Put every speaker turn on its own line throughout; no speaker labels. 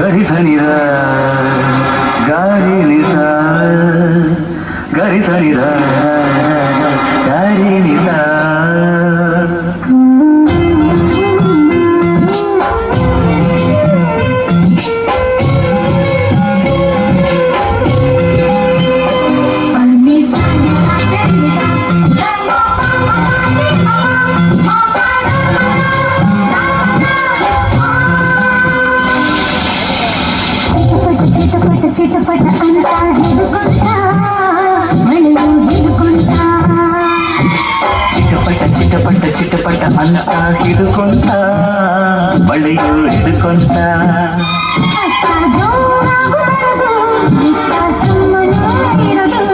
घरी सनी जा गारी निसा घरी सनी जा गारी
చిటపట చిటపట అంతా దిగుకుంటా మళ్ళీ దిగుకుంటా
చిటపట చిటపట చిటపట అంతా దిగుకుంటా మళ్ళీ దిగుకుంటా
అట్లా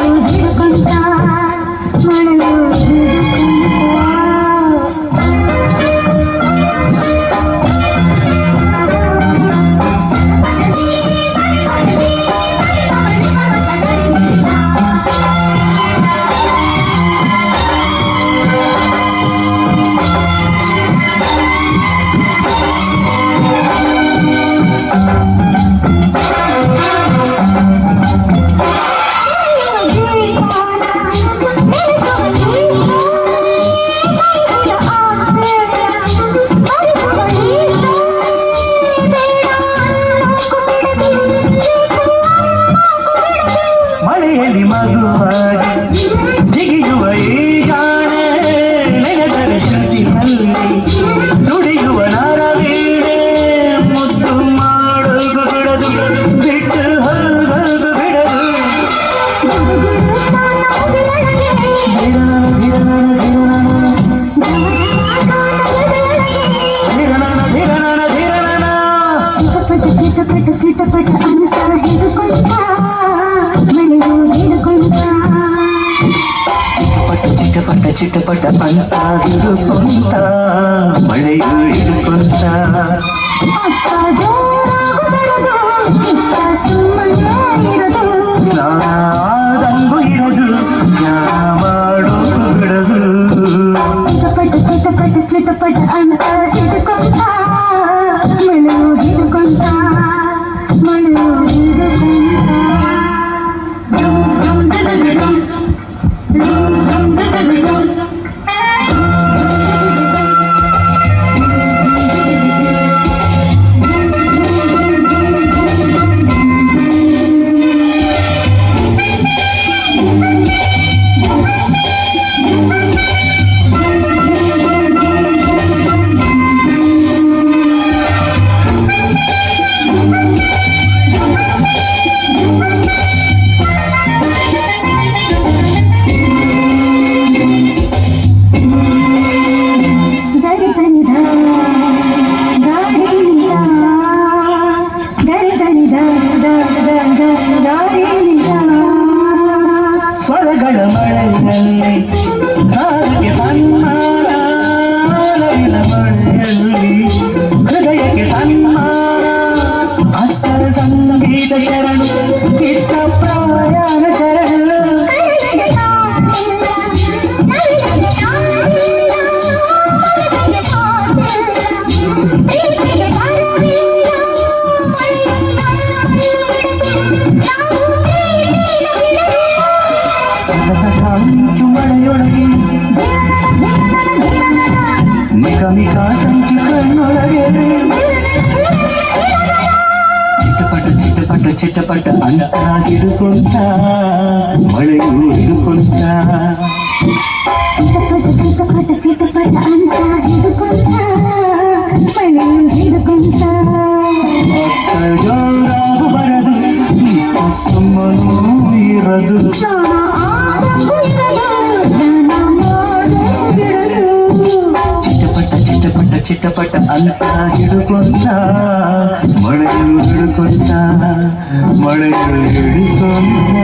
மனதில் கொண்டா மன
जिगी जो गई जा ಚಿಟಪಟ ಪಂತ ದಿರು ಪಂತ ಮಳೆಯು ಇಡು ಪಂತ ಸಾರಂಗು ಇರದು ಯಾವಾಡು ಬಿಡದು
ಚಿಟಪಟ ಚಿಟಪಟ ಚಿಟಪಟ ಅಂತ ಇಡುಕೊಂತ ಮಳೆಯು ಇಡುಕೊಂತ ಮಳೆಯು ಇಡುಕೊಂತ
காடுகள மழைகளே காருக்கு சன் ಚುಮಳೆಯೊಳಗೆ ಮಿಕ ಮಿಕ ಸಂಚು ಕಣ್ಣೊಳಗೆ ಚಿಟಪಟ ಚಿಟಪಟ ಚಿಟಪಟ ಅಂತ ಹಿಡುಕೊಂಡ ಮಳೆಯು ಹಿಡುಕೊಂಡ
ಚಿಟಪಟ ಚಿಟಪಟ ಚಿಟಪಟ ಅಂತ ಹಿಡುಕೊಂಡ ಮಳೆಯು ಹಿಡುಕೊಂಡ
ಜೋರಾಗ ಬರದು ಸುಮ್ಮನೂ ಇರದು ಚಿಟಪಟ ಅಂತ ಹಿಡ್ಕೊಂಡ ಮಳೆಯು ಹಿಡ್ಕೊಂಡ ಮಳೆಯು ಹಿಡ್ಕೊಂಡ